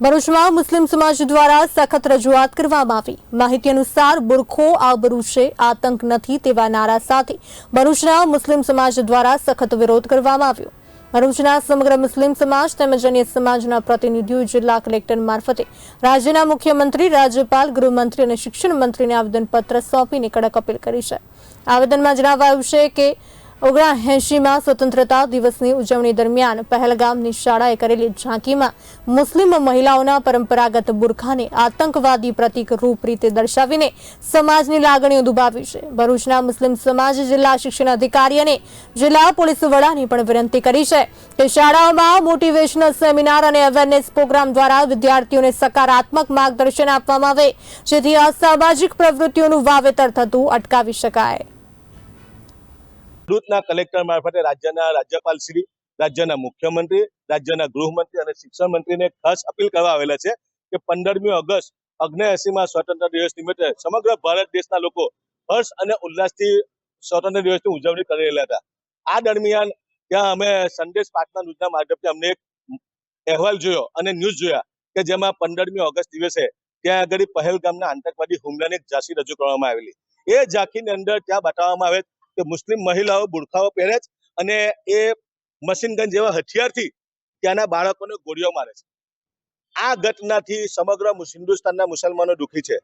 ભરૂચમાં મુસ્લિમ સમાજ દ્વારા સખત રજૂઆત કરવામાં આવી. માહિતી અનુસાર બુરખો આબરૂ છે આતંક નથી તેવા નારા સાથે ભરૂચના મુસ્લિમ સમાજ દ્વારા સખત વિરોધ કરવામાં આવ્યો. ભરૂચના સમગ્ર મુસ્લિમ સમાજ તેમજ અન્ય સમાજના પ્રતિનિધિઓ જિલ્લા કલેક્ટર મારફતે રાજ્યના મુખ્યમંત્રી, રાજ્યપાલ, ગૃહમંત્રી અને શિક્ષણ મંત્રીને આવેદનપત્ર સોંપીને કડક અપીલ કરી છે. આવેદનમાં જણાવાયું છે કે ઓગણએંશીમાં સ્વતંત્રતા દિવસની ઉજવણી દરમિયાન પહેલગામની શાળાએ કરેલી ઝાંકીમાં મુસ્લિમ મહિલાઓના પરંપરાગત બુરખાને આતંકવાદી પ્રતીક રૂપ રીતે દર્શાવીને સમાજની લાગણીઓ દુભાવી છે. ભરૂચના મુસ્લિમ સમાજ જિલ્લા શિક્ષણ અધિકારી અને જિલ્લા પોલીસ વડાની પણ વિનંતી કરી છે કે શાળાઓમાં મોટિવેશનલ સેમિનાર અને અવેરનેસ પ્રોગ્રામ દ્વારા વિદ્યાર્થીઓને સકારાત્મક માર્ગદર્શન આપવામાં આવે, જેથી અસામાજિક પ્રવૃત્તિઓનું વાવેતર થતું અટકાવી શકાય. ભરૂચના કલેક્ટર મારફતે રાજ્યના રાજ્યપાલશ્રી રાજ્યના મુખ્યમંત્રી, રાજ્યના ગૃહમંત્રી અને શિક્ષણ મંત્રીને ખાસ અપીલ કરવા આવેલા છે કે પંદરમી ઓગસ્ટ અગ્નેએસીમાં સ્વતંત્ર દિવસ નિમિત્તે સમગ્ર ભારત દેશના લોકો હર્ષ અને ઉલ્લાસથી સ્વતંત્ર દિવસની ઉજવણી કરી રહેલા હતા. આ દરમિયાન ત્યાં અમે સંદેશ પાટના ન્યૂઝના માધ્યમથી અમને એક અહેવાલ જોયો અને ન્યૂઝ જોયા કે જેમાં પંદરમી ઓગસ્ટ દિવસે ત્યાં આગળ પહેલગામના આતંકવાદી હુમલાની એક ઝાંસી રજૂ કરવામાં આવેલી. એ ઝાંખીની અંદર ત્યાં બતાવવામાં આવે કે મુસ્લિમ મહિલાઓ બુરખાઓ પહેરે છે અને એ મશીનગન જેવા હથિયારથી ત્યાંના બાળકોને ગોળીઓ મારે છે. આ ઘટનાથી સમગ્ર હિન્દુસ્તાનના મુસલમાનો દુઃખી છે.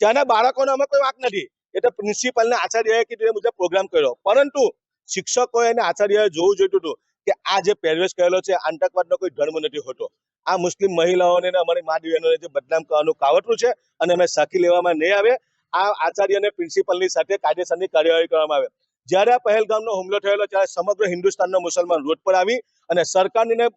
ત્યાંના બાળકોને અમે કોઈ વાંક નથી. એ તો પ્રિન્સિપલ ને આચાર્યએ કીધું એ મુજબ પ્રોગ્રામ કર્યો. પરંતુ શિક્ષકોએ અને આચાર્યએ જોવું જોઈતું હતું કે આ જે પહેરવેશ કરેલો છે આતંકવાદનો કોઈ ધર્મ નથી હોતો. આ મુસ્લિમ મહિલાઓને અમારી મા બહેનોને જે બદનામ કરવાનું કાવતરું છે અને અમે સાખી લેવામાં નહીં આવે આ આચાર્ય અને પ્રિન્સિપલની સાથે કાયદેસરની કાર્યવાહી કરવામાં આવે. જ્યારે આ પહેલગામનો હુમલો થયેલો ત્યારે સમગ્ર હિન્દુસ્તાનના મુસલમાન રોડ પર આવી અને સરકારની ને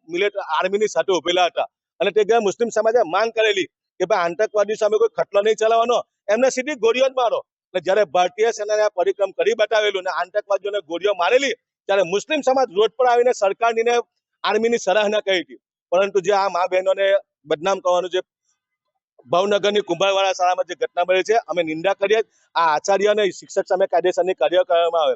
આર્મીની સાથે ઉભેલા હતા. અને તે ગયા મુસ્લિમ સમાજે માંગ કરેલી કે ભાઈ આતંકવાદી સામે કોઈ ખટલો નહીં ચલાવવાનો, એમને સીધી ગોળીઓ જ મારો. એટલે જ્યારે ભારતીય સેનાએ આ પરિક્રમ કરી બતાવેલું અને આતંકવાદીઓને ગોળીઓ મારેલી, ત્યારે મુસ્લિમ સમાજ રોડ પર આવીને સરકારની આર્મીની સરાહના કરી હતી. પરંતુ જે આ મા બહેનોને બદનામ કરવાનું જે ભાવનગરની કુંભારવાડા શાળામાં જે ઘટના બની છે, અમે નિંદા કરીએ આ આચાર્ય અને શિક્ષક સામે કાયદેસરની કાર્ય કરવામાં આવે.